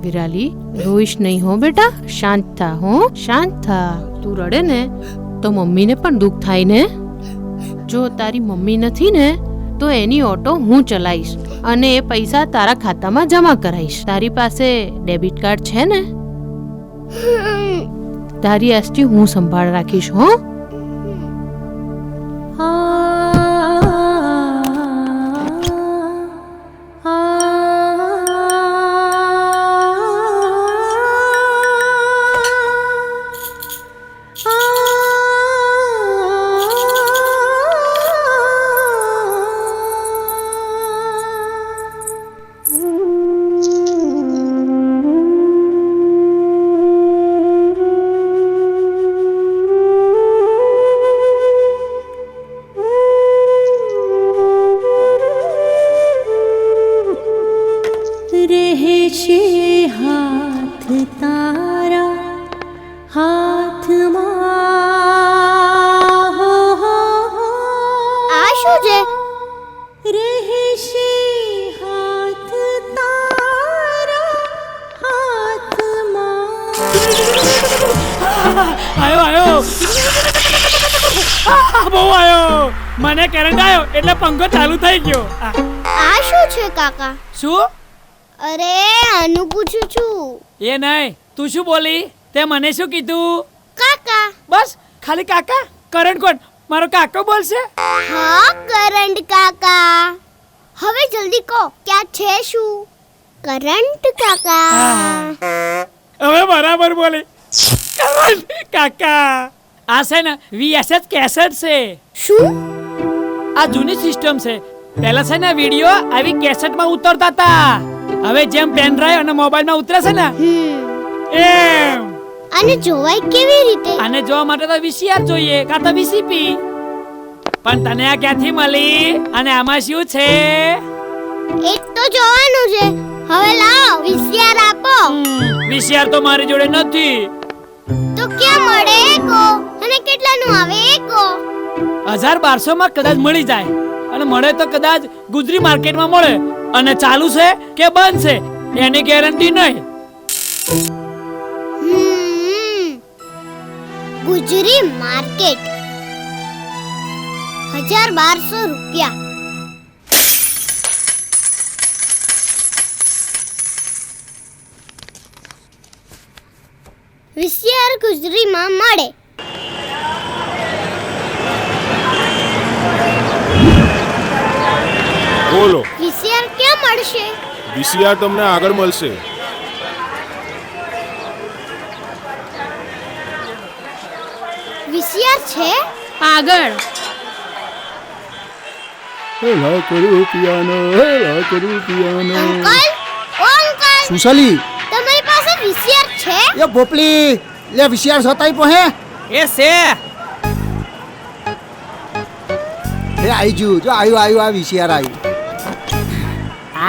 વિરાલી, રોઈશ નહીં હો બેટા, શાંત થા, હો, શાંત થા. તું રડે ને, તો મમ્મીને પણ દુઃખ થાય ને? જો તારી મમ્મી નથી ને, તો એની ઓટો હું ચલાવીશ અને એ પૈસા તારા ખાતામાં જમા કરાવીશ. તારી પાસે ડેબિટ કાર્ડ છે ને? તારી આજથી હું સંભાળ રાખીશ, હો. આયો આયો. આ, બહુ આયો. મને કરંટ આવ્યો એટલે પંખો ચાલુ થઈ ગયો. આ. શું છે કાકા? શું? અરે આનું પૂછું છું. એ નહીં તું શું બોલી? તે મને શું કીધું? કાકા. બસ ખાલી કાકા કરંટ કોણ? મારો કાકો બોલશે? હા કરંટ કાકા. હવે જલ્દી કહો ક્યાં છે શું? કરંટ કાકા. હવે બરાબર બોલી. કરંટ કાકા આ છે ને વીએસએચ કેસેટ છે. શું? આ જૂની સિસ્ટમ છે. પહેલા છે ને વિડિયો આવી કેસેટમાં ઉતરતા હતા હવે જેમ પેન ડ્રાઈવ અને મોબાઈલમાં ઉતરે છે ને એમ. અને જોવાય કેવી રીતે? અને જોવા માટે તો વીસીઆર જોઈએ કાં તો વીસીપી પણ તને આ ક્યાંથી મળી? અને આમાં શું છે? એ તો જોવાનું છે. હવે લાવો વિસિયાર આપો. વીસીઆર તો મારી જોડે નથી. મળે એકો? અને કેટલાનું આવે એકો? કહો હજાર બારસો માં કદાચ મળી જાય. અને મળે તો કદાચ ગુજરી માર્કેટમાં મળે. અને ચાલુ છે કે બંધ છે એની ગેરંટી નહીં. ગુજરી માર્કેટ. હજાર બારસો રૂપિયા. વિસિયાર ગુજરીમાં મળે. બોલો. વિસિયાર ક્યાં મળશે? વીસીઆર તમને આગળ મળશે. વિસિયાર છે? આગળ. હેલા કરું પિયાનો હેલા કરું પિયાનો. અંકલ ઓ અંકલ. સુશલી. એ ભોપલી લે વિશિયાર સતાઈ પોહે એ છે. એ આઈ જુ જો આયુ આયુ આ વિશિયાર આયુ.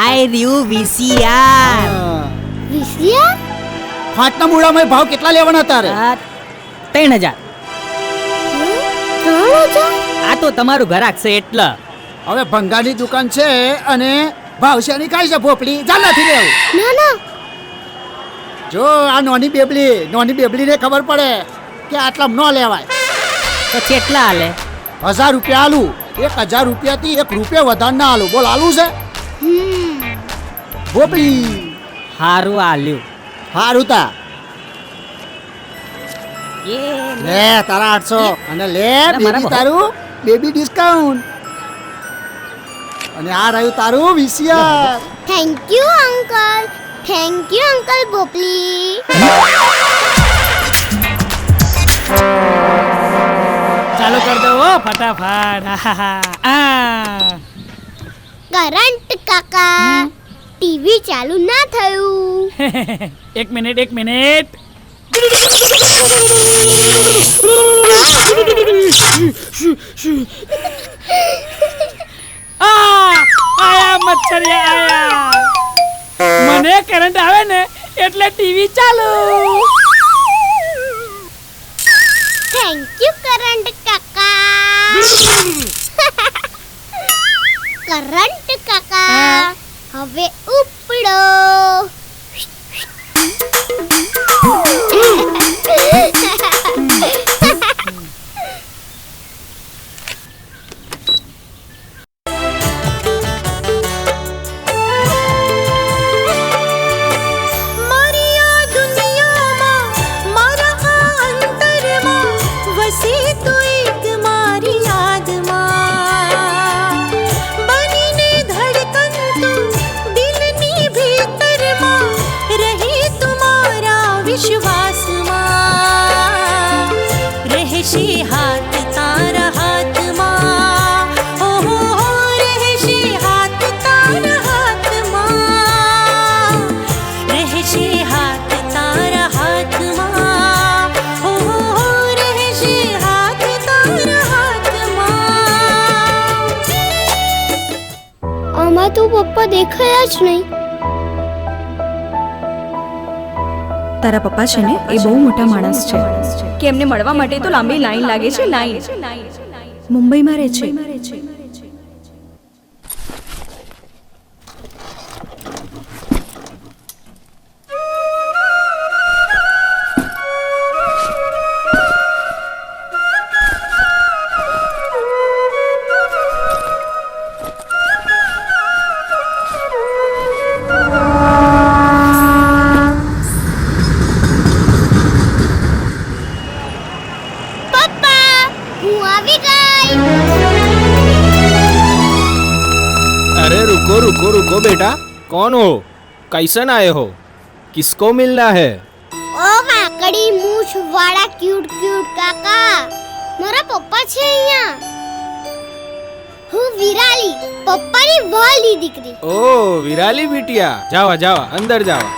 આઈ રહ્યું વીસીઆર વિસિયાર ફાટના મૂળામાં ભાવ કેટલા લેવાના તારે? ત્રણ હજાર. ત્રણ હજાર? આ તો તમારું ઘરાક છે એટલે. હવે ભંગારની દુકાન છે અને ભાવ છે એની કાંઈ છે ભોપલી. ચાલ નથી લેવું. ના ના. જો આ નોની બેબલી નોની બેબલીને ખબર પડે કે આટલા ન લેવાય. તો કેટલા હાલે હજાર રૂપિયા આલુ એક હજાર રૂપિયાથી એક રૂપિયા વધારે ના આલુ. બોલ આલુ છે? હમ હારું આલ્યું. હારું તા. એ લે તારા આઠસો. અને લે બેબી તારું બેબી ડિસ્કાઉન્ટ. અને આ રહ્યું તારું VCR. Thank you uncle thank you uncle Gopli ચાલુ કર દો હો, ફટાફટ. કરંટ કાકા ટીવી ચાલુ ના થયું. એક મિનિટ એક મિનિટ. આ આયા મચ્છરિયા આયા. મને કરંટ આવે ને એટલે ટીવી ચાલુ થેન્ક યુ કરંટ કાકા કરંટ કાકા હવે ઉપડો મારી આમાં તો પપ્પા દેખાયા જ નહીં. તારા પપ્પા છે ને એ બહુ મોટા માણસ છે. કે એમને મળવા માટે તો લાંબી લાઈન લાગે છે લાઈન. મુંબઈમાં રહે છે. अरे रुको रुको रुको बेटा कौन हो कैसन आए हो किसको मिलना है ઓ વાકડી મૂછ વાળા ક્યુટ ક્યુટ કાકા મારા પપ્પા છે અહીંયા હું વિરાલી પપ્પાની વહાલી દીકરી ओ विराली बिटिया जावा जावा अंदर जावा